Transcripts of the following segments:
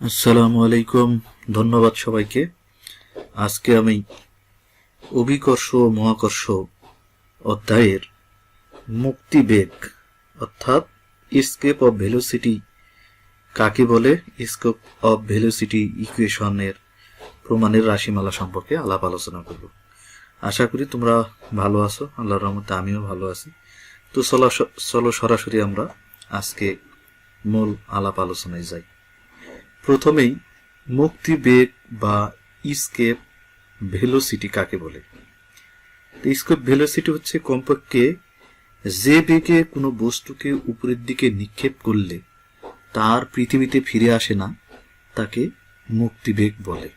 আসসালামু আলাইকুম। ধন্যবাদ সবাইকে। আজকে আমি অভিকর্ষ ও মহাকর্ষ অধ্যায়ের মুক্তিবেগ অর্থাৎ স্কেপ অফ ভেলোসিটি কাকে বলে? স্কেপ অফ ভেলোসিটি ইকুয়েশনের প্রমাণের রাশিমালা সম্পর্কে আলাপ আলোচনা করব। আশা করি তোমরা ভালো আছো। আল্লাহর রহমতে আমিও ভালো আছি। তো চলো চলো সরাসরি আমরা আজকে মূল আলাপ আলোচনায় যাই। প্রথমেই মুক্তি বেগ বা স্কেপ ভেলোসিটি কাকে বলে? স্কেপ ভেলোসিটি হচ্ছে কমপক্ষে যে বেগে কোনো বস্তুকে উপরের দিকে নিক্ষেপ করলে তার পৃথিবীতে ফিরে আসে না, তাকে মুক্তিবেগ বলে।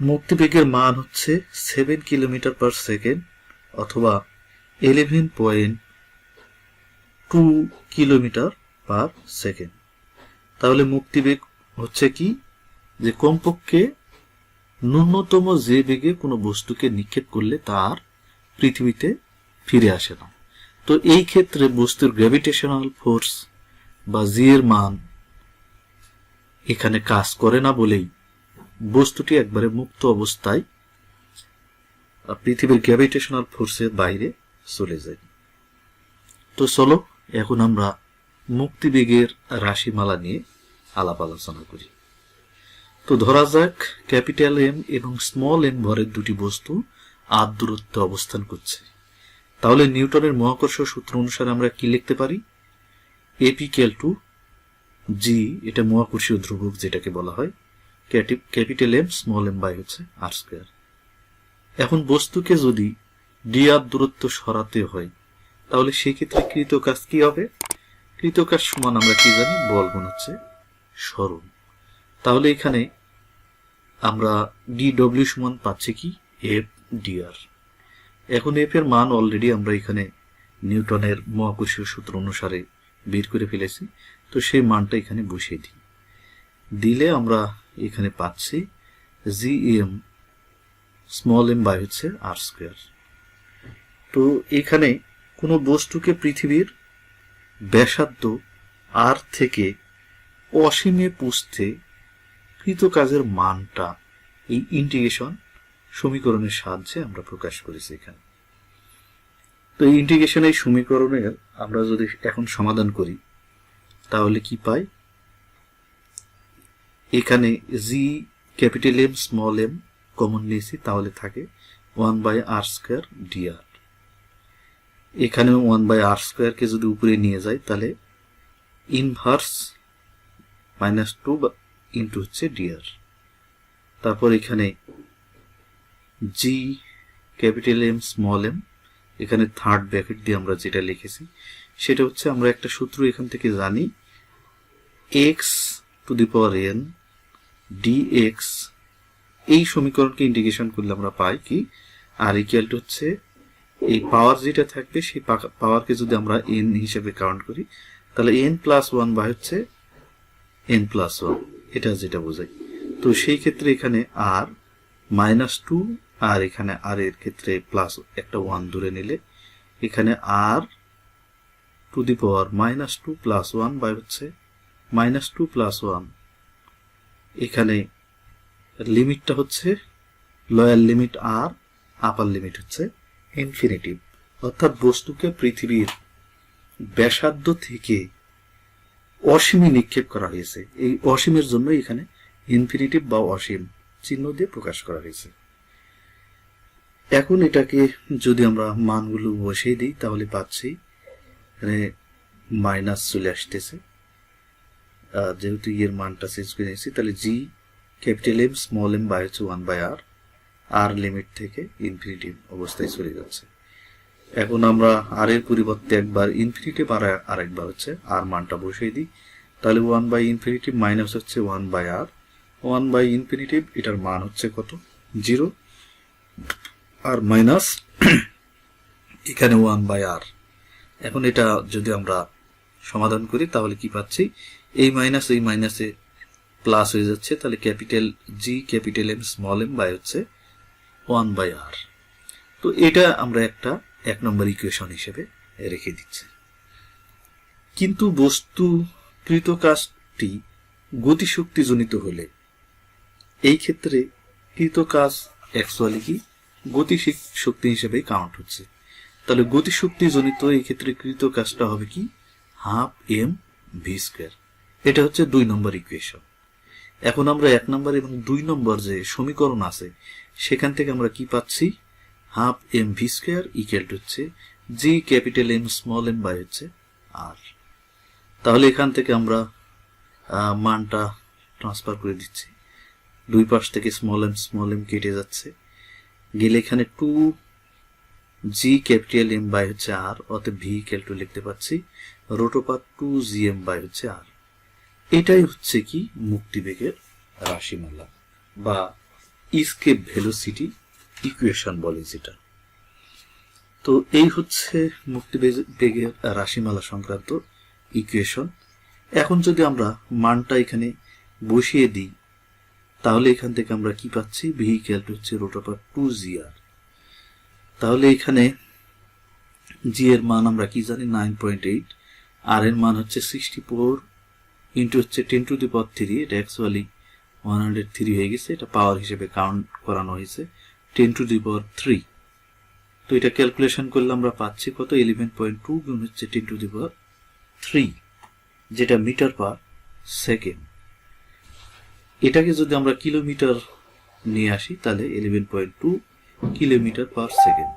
মুক্তিবেগের মান হচ্ছে সেভেন কিলোমিটার পার সেকেন্ড অথবা eleven point two kilometre per second তাহলে মুক্তিবেগ হচ্ছে কি? যে কমপক্ষে ন্যূনতম যে বেগে কোনো বস্তুকে নিক্ষেপ করলে তার পৃথিবীতে ফিরে আসে না। তো এই ক্ষেত্রে বস্তুর গ্র্যাভিটেশনাল ফোর্স বা জি এর মান এখানে কাজ করে না বলেই বস্তুটি একবারে মুক্ত অবস্থায় পৃথিবীর গ্র্যাভিটেশনাল ফোর্সের বাইরে চলে যায়। তো চলো, এখন আমরা মুক্তিবেগের রাশিমালা নিয়ে আলাপ আলোচনা করি। তো ধরা যাক, ক্যাপিটাল এম এবং স্মল এম ভরের দুটি বস্তু আদ দূরত্বে অবস্থান করছে। তাহলে নিউটনের মহাকর্ষ সূত্র অনুসারে আমরা কি লিখতে পারি? এপিক্যাল টু জি এটা মহাকর্ষীয় ধ্রুবক যেটাকে বলা হয় capital M small M by হচ্ছে আর স্কোয়ার এখন বস্তুকে যদি ডি আর দূরত্ব সরাতে হয়, তাহলে সেক্ষেত্রে কৃত কাজ কি হবে? কৃতকাজ সমান আমরা কি জানি? বল গুণ হচ্ছে সরণ তাহলে এখানে আমরা ডি ডব্লিউ সমান পাচ্ছি কি? এফ ডিআর এখন এফ এর মান অলরেডি আমরা এখানে নিউটনের মহাকর্ষীয় সূত্র অনুসারে বের করে ফেলেছি, তো সেই মানটা এখানে বসিয়ে দিই। দিলে আমরা এখানে পাচ্ছি G M small M by হচ্ছে আর স্কোয়ার তো এখানে কোনো বস্তুকে পৃথিবীর ব্যাসার্ধ আর থেকে অসীমে পুষতে কৃত কাজের মানটা এই ইন্টিগ্রেশন সমীকরণের সাহায্যে আমরা প্রকাশ করেছি এখানে। তো এই ইন্টিগ্রেশন এই সমীকরণের আমরা যদি এখন সমাধান করি, তাহলে কি পাই? এখানে G capital M small M common নিয়েছি, তাহলে থাকে one by R square D R এখানে ওয়ান বাই আর স্কোয়ারকে যদি উপরে নিয়ে যাই, তাহলে ইনভার্স মাইনাস টু ইন্টু হচ্ছে ডিআর তারপর এখানে G capital M small M এখানে থার্ড ব্র্যাকেট দিয়ে আমরা যেটা লিখেছি, সেটা হচ্ছে আমরা একটা সূত্র এখান থেকে জানি X to the power N D X এই সমীকরণকে ইন্টিগ্রেশন করলে আমরা পাই কি আর ইকুয়াল টু হচ্ছে এই পাওয়ার যেটা থাকবে, সেই পাওয়ারকে যদি আমরা এন হিসেবে কাউন্ট করি, তাহলে এন প্লাস ওয়ান বা হচ্ছে এন প্লাস ওয়ান এটা যেটা বোঝাই তো সেই ক্ষেত্রে এখানে আর মাইনাস টু আর এখানে আর এর ক্ষেত্রে প্লাস একটা ওয়ান ধরে নিলে, এখানে R to the power minus two plus one by হচ্ছে মাইনাস টু প্লাস ওয়ান এখানে লিমিটটা হচ্ছে লয়ার লিমিট আর আপার লিমিট হচ্ছে ইনফিনিটিভ। অর্থাৎ বস্তুকে পৃথিবীর ব্যাসার্ধ থেকে অসীমে নিক্ষেপ করা হয়েছে। এই অসীমের জন্য এখানে ইনফিনিটিভ বা অসীম চিহ্ন দিয়ে প্রকাশ করা হয়েছে। এখন এটাকে যদি আমরা মানগুলো বসিয়ে দিই, তাহলে পাচ্ছি এখানে মাইনাস চলে আসতেছে। যেহেতু ইয়ের মানটা চেঞ্জ করে নিয়েছি, তাহলে G capital M small M by হচ্ছে one by R R limit থেকে ইনফিনিটিভ অবস্থায় চলে যাচ্ছে। এখন আমরা আর এর পরিবর্তে একবার ইনফিনিটিভ আর আরেকবার হচ্ছে আর মানটা বসিয়ে দিই। তাহলে ওয়ান বাই ইনফিনিটিভ মাইনাস হচ্ছে one by R one by infinitive এটার মান হচ্ছে কত? জিরো আর মাইনাস এখানে ওয়ান বাই আর এখন এটা যদি আমরা সমাধান করি, তাহলে কি পাচ্ছি? এই মাইনাস এই মাইনাসে প্লাস হয়ে যাচ্ছে। তাহলে capital G capital M small M by হচ্ছে ওয়ান বাই আর। তো এটা আমরা একটা এক নম্বর ইকুয়েশন হিসেবে রেখে দিচ্ছি। কিন্তু বস্তু কৃত কাজটি গতিশক্তিজনিত হলে এই ক্ষেত্রে কৃত কাজ অ্যাকচুয়ালি কি? গতি শক্তি হিসেবে কাউন্ট হচ্ছে। তাহলে গতিশক্তি জনিত এই ক্ষেত্রে কৃত কাজটা হবে কি? Half M V square. এটা হচ্ছে দুই নম্বর ইকুয়েশন এখন আমরা এক নম্বর এবং দুই নম্বর যে সমীকরণ আছে সেখান থেকে আমরা কি পাচ্ছি? Half M V square equal to হচ্ছে G capital M small M by হচ্ছে আর তাহলে এখান থেকে আমরা মানটা ট্রান্সফার করে দিচ্ছি। দুই পাশ থেকে স্মল এম স্মল এম কেটে যাচ্ছে। গেলে এখানে two G capital M by হচ্ছে আর অতএব ভি ইকুয়াল টু লিখতে পাচ্ছি রোটোপাত টু জি এম বাই হচ্ছে আর এটাই হচ্ছে কি মুক্তিবেগের রাশিমালা বা ইস্কেপ ভেলোসিটি ইকুয়েশন বলে যেটা। তো এই হচ্ছে মুক্তি বেগের রাশিমালা সংক্রান্ত ইকুয়েশন এখন যদি আমরা মানটা এখানে বসিয়ে দিই, তাহলে এখান থেকে আমরা কি পাচ্ছি? ভেহিক্যাল হচ্ছে রোটোপার টু জি আর তাহলে এখানে জি এর মান আমরা কি জানি? নাইন পয়েন্ট এইট আর এর মান হচ্ছে সিক্সটি ফোর ইন্টু হচ্ছে ten to the power three এটা অ্যাকচুয়ালি ওয়ান হান্ড্রেড থ্রি হয়ে গেছে, এটা পাওয়ার হিসেবে কাউন্ট করানো হয়েছে ten to the power three তো এটা ক্যালকুলেশন করলে আমরা পাচ্ছি কত? ইলেভেন পয়েন্ট টু গুণ হচ্ছে ten to the power three যেটা মিটার পার সেকেন্ড এটাকে যদি আমরা কিলোমিটার নিয়ে আসি, তাহলে eleven point two kilometre per second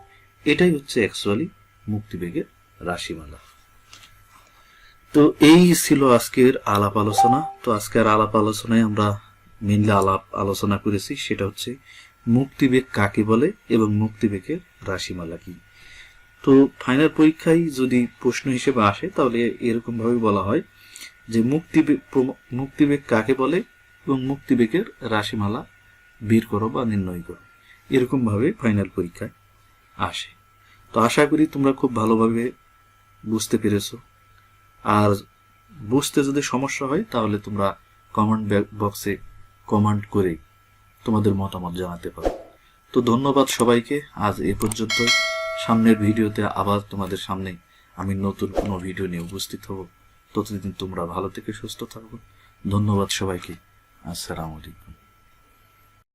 এটাই হচ্ছে অ্যাকচুয়ালি মুক্তিবেগের রাশিমালা। তো এই ছিল আজকের আলাপ আলোচনা। তো আজকের আলাপ আলোচনায় আমরা মেনলি আলাপ আলোচনা করেছি, সেটা হচ্ছে মুক্তিবেগ কাকে বলে এবং মুক্তিবেগের রাশিমালা কি? তো ফাইনাল পরীক্ষায় যদি প্রশ্ন হিসেবে আসে, তাহলে এরকম ভাবে বলা হয় যে মুক্তিবেগ মুক্তিবেগ কাকে বলে এবং মুক্তিবেগের রাশিমালা বের করো বা নির্ণয় করো। এরকম ভাবে ফাইনাল পরীক্ষায় আসে। তো আশা করি তোমরা খুব ভালোভাবে বুঝতে পেরেছ। আর বুঝতে যদি সমস্যা হয়, তাহলে তোমরা কমেন্ট বক্সে কমেন্ট করে তোমাদের মতামত জানাতে পারো। তো ধন্যবাদ সবাইকে। আজ এ পর্যন্ত সামনের ভিডিওতে আবার তোমাদের সামনে আমি নতুন কোনো ভিডিও নিয়ে উপস্থিত হব। ততদিন তোমরা ভালো থেকে সুস্থ থাকব ধন্যবাদ সবাইকে। আসসালামু আলাইকুম।